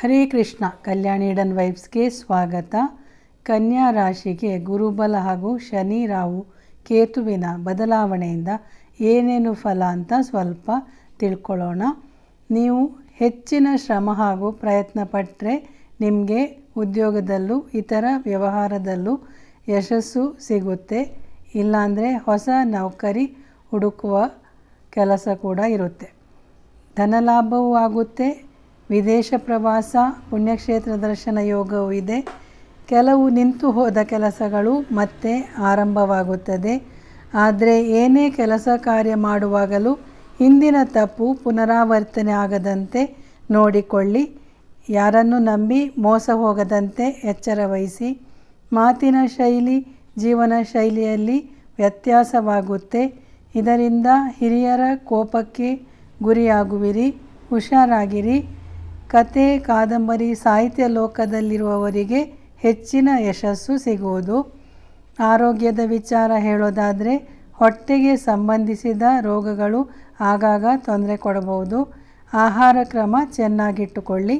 ಹರೇ ಕೃಷ್ಣ, ಕಲ್ಯಾಣ Eden ವೈಬ್ಸ್ಗೆ ಸ್ವಾಗತ. ಕನ್ಯಾ ರಾಶಿಗೆ ಗುರುಬಲ ಹಾಗೂ ಶನಿ ರಾಹು ಕೇತುವಿನ ಬದಲಾವಣೆಯಿಂದ ಏನೇನು ಫಲ ಅಂತ ಸ್ವಲ್ಪ ತಿಳ್ಕೊಳ್ಳೋಣ. ನೀವು ಹೆಚ್ಚಿನ ಶ್ರಮ ಹಾಗೂ ಪ್ರಯತ್ನ ಪಟ್ಟರೆ ನಿಮಗೆ ಉದ್ಯೋಗದಲ್ಲೂ ಇತರ ವ್ಯವಹಾರದಲ್ಲೂ ಯಶಸ್ಸು ಸಿಗುತ್ತೆ. ಇಲ್ಲಾಂದರೆ ಹೊಸ ನೌಕರಿ ಹುಡುಕುವ ಕೆಲಸ ಕೂಡ ಇರುತ್ತೆ. ಧನಲಾಭವೂ ಆಗುತ್ತೆ ವಿದೇಶ ಪ್ರವಾಸ, ಪುಣ್ಯಕ್ಷೇತ್ರ ದರ್ಶನ ಯೋಗವೂ ಇದೆ. ಕೆಲವು ನಿಂತು ಹೋದ ಕೆಲಸಗಳು ಮತ್ತೆ ಆರಂಭವಾಗುತ್ತದೆ. ಆದರೆ ಏನೇ ಕೆಲಸ ಕಾರ್ಯ ಮಾಡುವಾಗಲೂ ಹಿಂದಿನ ತಪ್ಪು ಪುನರಾವರ್ತನೆ ಆಗದಂತೆ ನೋಡಿಕೊಳ್ಳಿ. ಯಾರನ್ನು ನಂಬಿ ಮೋಸ ಹೋಗದಂತೆ ಎಚ್ಚರ ವಹಿಸಿ. ಮಾತಿನ ಶೈಲಿ, ಜೀವನ ಶೈಲಿಯಲ್ಲಿ ವ್ಯತ್ಯಾಸವಾಗುತ್ತೆ. ಇದರಿಂದ ಹಿರಿಯರ ಕೋಪಕ್ಕೆ ಗುರಿಯಾಗುವಿರಿ, ಹುಷಾರಾಗಿರಿ. ಕತೆ, ಕಾದಂಬರಿ, ಸಾಹಿತ್ಯ ಲೋಕದಲ್ಲಿರುವವರಿಗೆ ಹೆಚ್ಚಿನ ಯಶಸ್ಸು ಸಿಗುವುದು. ಆರೋಗ್ಯದ ವಿಚಾರ ಹೇಳೋದಾದರೆ, ಹೊಟ್ಟೆಗೆ ಸಂಬಂಧಿಸಿದ ರೋಗಗಳು ಆಗಾಗ ತೊಂದರೆ ಕೊಡಬಹುದು. ಆಹಾರ ಕ್ರಮ ಚೆನ್ನಾಗಿಟ್ಟುಕೊಳ್ಳಿ.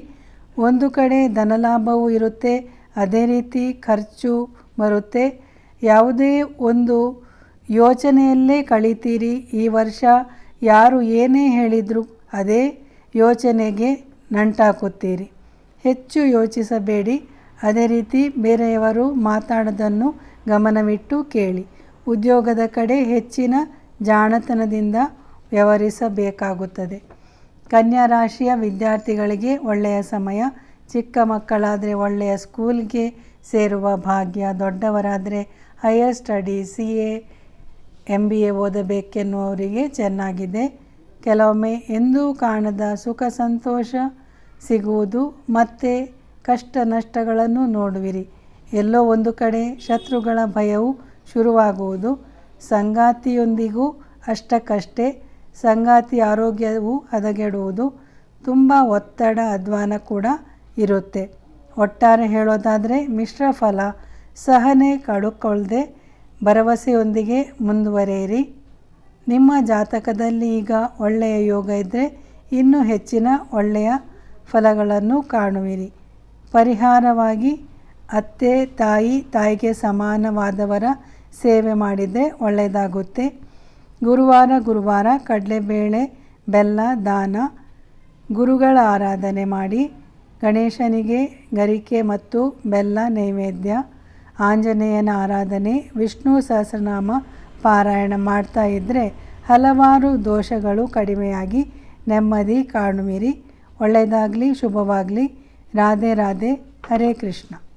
ಒಂದು ಕಡೆ ಧನಲಾಭವೂ ಇರುತ್ತೆ, ಅದೇ ರೀತಿ ಖರ್ಚು ಬರುತ್ತೆ. ಯಾವುದೇ ಒಂದು ಯೋಚನೆಯಲ್ಲೇ ಕಳೀತೀರಿ. ಈ ವರ್ಷ ಯಾರು ಏನೇ ಹೇಳಿದರೂ ಅದೇ ಯೋಚನೆಗೆ ನಂಟಾಕುತ್ತೀರಿ. ಹೆಚ್ಚು ಯೋಚಿಸಬೇಡಿ. ಅದೇ ರೀತಿ ಬೇರೆಯವರು ಮಾತಾಡೋದನ್ನು ಗಮನವಿಟ್ಟು ಕೇಳಿ. ಉದ್ಯೋಗದ ಕಡೆ ಹೆಚ್ಚಿನ ಜಾಣತನದಿಂದ ವ್ಯವಹರಿಸಬೇಕಾಗುತ್ತದೆ. ಕನ್ಯಾ ರಾಶಿಯ ವಿದ್ಯಾರ್ಥಿಗಳಿಗೆ ಒಳ್ಳೆಯ ಸಮಯ, ಚಿಕ್ಕ ಮಕ್ಕಳಾದರೆ ಒಳ್ಳೆಯ ಸ್ಕೂಲ್ಗೆ ಸೇರುವ ಭಾಗ್ಯ, ದೊಡ್ಡವರಾದರೆ higher study C A M B A ಓದಬೇಕೆನ್ನುವರಿಗೆ ಚೆನ್ನಾಗಿದೆ. ಕೆಲವೊಮ್ಮೆ ಎಂದೂ ಕಾಣದ ಸುಖ, ಸಂತೋಷ ಸಿಗುವುದು ಮತ್ತೆ ಕಷ್ಟ ನಷ್ಟಗಳನ್ನು ನೋಡುವಿರಿ. ಎಲ್ಲೋ ಒಂದು ಕಡೆ ಶತ್ರುಗಳ ಭಯವು ಶುರುವಾಗುವುದು. ಸಂಗಾತಿಯೊಂದಿಗೂ ಅಷ್ಟಕ್ಕಷ್ಟೇ ಸಂಗಾತಿ ಆರೋಗ್ಯವು ಹದಗೆಡುವುದು. ತುಂಬ ಒತ್ತಡ, ಅಧ್ವಾನ ಕೂಡ ಇರುತ್ತೆ. ಒಟ್ಟಾರೆ ಹೇಳೋದಾದರೆ ಮಿಶ್ರ ಫಲ, ಸಹನೆ ಕಳುಕೊಳ್ಳದೆ ಭರವಸೆಯೊಂದಿಗೆ ಮುಂದುವರೆಯಿರಿ. ನಿಮ್ಮ ಜಾತಕದಲ್ಲಿ ಈಗ ಒಳ್ಳೆಯ ಯೋಗ ಇದ್ದರೆ ಇನ್ನೂ ಹೆಚ್ಚಿನ ಒಳ್ಳೆಯ ಫಲಗಳನ್ನು ಕಾಣುವಿರಿ. ಪರಿಹಾರವಾಗಿ ಅತ್ತೆ, ತಾಯಿ, ತಾಯಿಗೆ ಸಮಾನವಾದವರ ಸೇವೆ ಮಾಡಿದರೆ ಒಳ್ಳೆಯದಾಗುತ್ತೆ. ಗುರುವಾರ ಗುರುವಾರ ಕಡಲೆಬೇಳೆ, ಬೆಲ್ಲ, ದಾನ, ಗುರುಗಳ ಆರಾಧನೆ ಮಾಡಿ ಗಣೇಶನಿಗೆ ಗರಿಕೆ ಮತ್ತು ಬೆಲ್ಲ ನೈವೇದ್ಯ, ಆಂಜನೇಯನ ಆರಾಧನೆ, ವಿಷ್ಣು ಸಹಸ್ರನಾಮ ಪಾರಾಯಣ ಮಾಡ್ತಾ ಇದ್ದರೆ ಹಲವಾರು ದೋಷಗಳು ಕಡಿಮೆಯಾಗಿ ನೆಮ್ಮದಿ ಕಾಣುವಿರಿ. ಒಳ್ಳೆಯದಾಗಲಿ ಶುಭವಾಗಲಿ. ರಾಧೆ ರಾಧೆ ಹರೇ ಕೃಷ್ಣ.